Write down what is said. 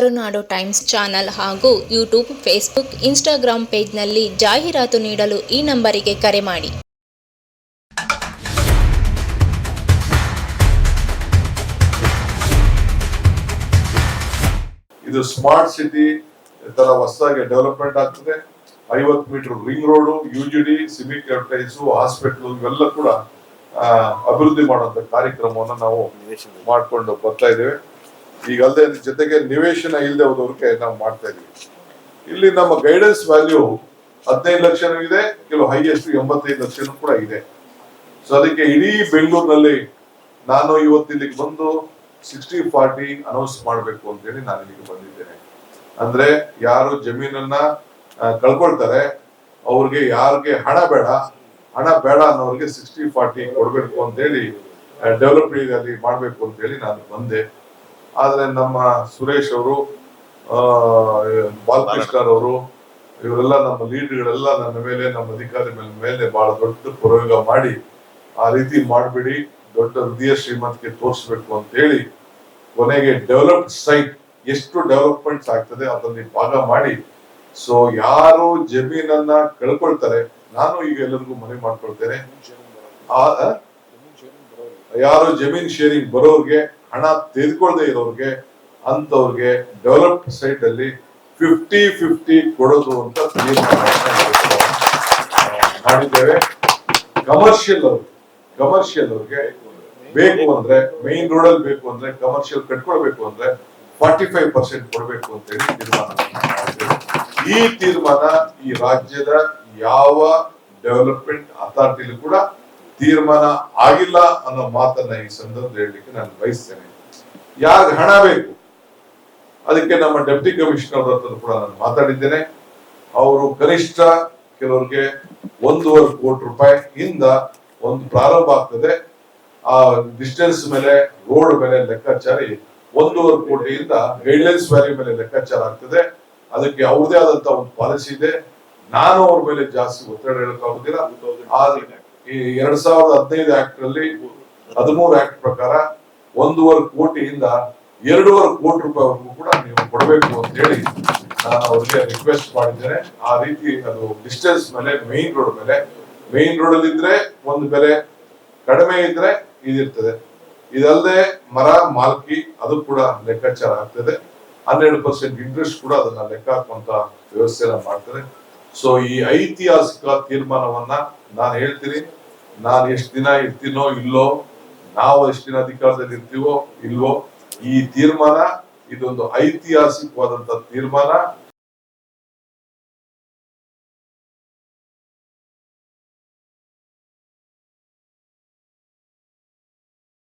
ಕರುನಾಡು times channel ಹಾಗೂ YouTube Facebook Instagram ಪೇಜ್ನಲ್ಲಿ ಜಾಹೀರಾತು ನೀಡಲು ಈ ನಂಬರಿಗೆ ಕರೆ ಮಾಡಿ. ಇದು ಸ್ಮಾರ್ಟ್ ಸಿಟಿ ತರ ಹೊಸದಾಗಿ ಡೆವಲಪ್ಮೆಂಟ್ ಆಗ್ತದೆ. ಐವತ್ತು metre ring road U G D civic advertise hospital ಇವೆಲ್ಲ ಕೂಡ ಅಭಿವೃದ್ಧಿ ಮಾಡುವಂತ ಕಾರ್ಯಕ್ರಮವನ್ನು ನಾವು ಮಾಡಿಕೊಂಡು ಬರ್ತಾ ಇದ್ದೇವೆ. ಈಗ ಅಲ್ಲದೆ ಇದ್ರ ಜೊತೆಗೆ ನಿವೇಶನ ಇಲ್ಲದೆ ಹೋದವ್ರಿಗೆ ನಾವು ಮಾಡ್ತಾ ಇದೀವಿ ಇಲ್ಲಿ ನಮ್ಮ ಗೈಡೆನ್ಸ್ ವ್ಯಾಲ್ಯೂ ಹದಿನೈದು ಲಕ್ಷನೂ ಇದೆ, ಕೆಲವು ಹೈಯೆಸ್ಟ್ ಎಂಬತ್ತೈದು ಲಕ್ಷನೂ ಕೂಡ ಇದೆ. ಸೊ ಅದಕ್ಕೆ ಇಡೀ ಬೆಂಗಳೂರಿನಲ್ಲಿ ನಾನು ಇವತ್ತು ಇಲ್ಲಿಗೆ ಬಂದು ಸಿಕ್ಸ್ಟಿ ಫಾರ್ಟಿ ಅನೌನ್ಸ್ ಮಾಡಬೇಕು ಅಂತೇಳಿ ನಾನು ಇಲ್ಲಿಗೆ ಬಂದಿದ್ದೇನೆ. ಅಂದ್ರೆ ಯಾರು ಜಮೀನನ್ನ ಕಳ್ಕೊಳ್ತಾರೆ, ಅವ್ರಿಗೆ ಯಾರಿಗೆ ಹಣ ಬೇಡ ಹಣ ಬೇಡ ಅನ್ನೋರಿಗೆ ಸಿಕ್ಸ್ಟಿ ಫಾರ್ಟಿ ಕೊಡ್ಬೇಕು ಅಂತೇಳಿ ಡೆವಲಪ್ ಅಲ್ಲಿ ಮಾಡ್ಬೇಕು ಅಂತೇಳಿ ನಾನು ಬಂದೆ. ಆದ್ರೆ ನಮ್ಮ ಸುರೇಶ್ ಅವರು, ಆ, ಬಾಲಕೃಷ್ಣರ್ ಅವರು, ಇವರೆಲ್ಲ ನಮ್ಮ ಲೀಡರ್ಗಳೆಲ್ಲ ನನ್ನ ಮೇಲೆ, ನಮ್ಮ ಅಧಿಕಾರಿ ಮೇಲೆ ಮೇಲೆ ಬಹಳ ದೊಡ್ಡ ಪ್ರಯೋಗ ಮಾಡಿ ಆ ರೀತಿ ಮಾಡ್ಬಿಡಿ, ದೊಡ್ಡ ಹೃದಯ ಶ್ರೀಮಂತಿಕೆ ತೋರಿಸ್ಬೇಕು ಅಂತ ಹೇಳಿ ಕೊನೆಗೆ ಡೆವಲಪ್ಡ್ ಸೈಟ್ ಎಷ್ಟು ಡೆವಲಪ್ಮೆಂಟ್ಸ್ ಆಗ್ತದೆ ಅದರಲ್ಲಿ ಭಾಗ ಮಾಡಿ ಸೊ ಯಾರು ಜಮೀನನ್ನ ಕಳ್ಕೊಳ್ತಾರೆ, ನಾನು ಈಗ ಎಲ್ಲರಿಗೂ ಮನೆ ಮಾಡ್ಕೊಳ್ತೇನೆ? ಯಾರು ಜಮೀನ್ ಶೇರಿಂಗ್ ಬರೋರ್ಗೆ ಹಣ ತೆಗೆದುಕೊಳ್ಳದೆ ಇರೋರಿಗೆ ಅಂತವ್ರಿಗೆ ಡೆವಲಪ್ಡ್ ಸೈಟ್ ಅಲ್ಲಿ ಫಿಫ್ಟಿ ಫಿಫ್ಟಿ ಕೊಡೋದು ಅಂತ ಮಾಡಿದ್ದೇವೆ. ಕಮರ್ಷಿಯಲ್ ಅವ್ರಿಗೆ ಕಮರ್ಷಿಯಲ್ ಅವ್ರಿಗೆ ಬೇಕು ಅಂದ್ರೆ ಮೈನ್ ರೋಡ್ ಅಲ್ಲಿ ಬೇಕು ಅಂದ್ರೆ ಕಮರ್ಷಿಯಲ್ ಕಟ್ಕೊಳ್ಬೇಕು ಅಂದ್ರೆ ಫಾರ್ಟಿ ಫೈವ್ ಪರ್ಸೆಂಟ್ ಕೊಡಬೇಕು ಅಂತ ಹೇಳಿ ತೀರ್ಮಾನ ಈ ತೀರ್ಮಾನ ಈ ರಾಜ್ಯದ ಯಾವ ಡೆವಲಪ್ಮೆಂಟ್ ಅಥಾರಿಟಿಲೂ ಕೂಡ ತೀರ್ಮಾನ ಆಗಿಲ್ಲ ಅನ್ನೋ ಮಾತನ್ನ ಈ ಸಂದರ್ಭದಲ್ಲಿ ಹೇಳಲಿಕ್ಕೆ ನಾನು ಬಯಸ್ತೇನೆ. ಯಾರು ಹಣ ಬೇಕು, ಅದಕ್ಕೆ ನಮ್ಮ ಡೆಪ್ಟಿ ಕಮಿಷನರ್ ಹತ್ರ ಕೂಡ ನಾನು ಮಾತಾಡಿದ್ದೇನೆ. ಅವರು ಕನಿಷ್ಠ ಕೆಲವರಿಗೆ ಒಂದೂವರೆ ಕೋಟಿ ರೂಪಾಯಿ ಇಂದ ಒಂದು ಪ್ರಾರಂಭ ಆಗ್ತದೆ. ಆ ಡಿಸ್ಟೆನ್ಸ್ ಮೇಲೆ ರೋಡ್ ಮೇಲೆ ಲೆಕ್ಕಾಚಾರಿ ಒಂದೂವರೆ ಕೋಟಿಯಿಂದ ಗೈಡ್ಲೈನ್ಸ್ ವ್ಯಾಲ್ಯೂ ಮೇಲೆ ಲೆಕ್ಕಾಚಾರ ಆಗ್ತದೆ. ಅದಕ್ಕೆ ಅವ್ರದೇ ಆದಂತ ಒಂದು ಪಾಲಿಸಿ ಇದೆ. ನಾನು ಅವ್ರ ಮೇಲೆ ಜಾಸ್ತಿ ಒತ್ತಡ ಹೇಳಕ್ಕಾಗುದಿಲ್ಲ. ಆದ್ರೆ ಈ ಎರಡ್ ಸಾವಿರದ ಹದಿನೈದು ಆಕ್ಟ್ನಲ್ಲಿ ಹದಿಮೂರು ಆಕ್ಟ್ ಪ್ರಕಾರ ಒಂದೂವರೆ ಕೋಟಿಯಿಂದ ಎರಡೂವರೆ ಕೋಟಿ ರೂಪಾಯಿವರೆಗೂ ಕೂಡ ನೀವು ಕೊಡಬೇಕು ಅಂತ ಹೇಳಿ ನಾನು ಅವ್ರಿಗೆ ರಿಕ್ವೆಸ್ಟ್ ಮಾಡಿದ್ದೇನೆ. ಆ ರೀತಿ ಅದು ಡಿಸ್ಟೆನ್ಸ್ ಮೇಲೆ ಮೇನ್ ರೋಡ್ ಮೇಲೆ ಮೇನ್ ರೋಡ್ ಅಲ್ಲಿ ಇದ್ರೆ ಒಂದು ಬೆಲೆ, ಕಡಿಮೆ ಇದ್ರೆ ಇದಿರ್ತದೆ. ಇದಲ್ಲದೆ ಮರ, ಮಾಲ್ಕಿ, ಅದು ಕೂಡ ಲೆಕ್ಕಾಚಾರ ಆಗ್ತದೆ. ಹನ್ನೆರಡು ಪರ್ಸೆಂಟ್ ಇಂಟ್ರೆಸ್ಟ್ ಕೂಡ ಅದನ್ನ ಲೆಕ್ಕ ಹಾಕುವಂತ ವ್ಯವಸ್ಥೆನ ಮಾಡ್ತಾರೆ. ಸೊ ಈ ಐತಿಹಾಸಿಕ ತೀರ್ಮಾನವನ್ನ ನಾನು ಹೇಳ್ತೀನಿ. ನಾನು ಎಷ್ಟು ದಿನ ಇರ್ತೀನೋ ಇಲ್ಲೋ, ನಾವು ಎಷ್ಟು ದಿನ ಅಧಿಕಾರದಲ್ಲಿ ಇರ್ತೀವೋ ಇಲ್ವೋ, ಈ ತೀರ್ಮಾನ ಇದೊಂದು ಐತಿಹಾಸಿಕವಾದಂತ ತೀರ್ಮಾನ.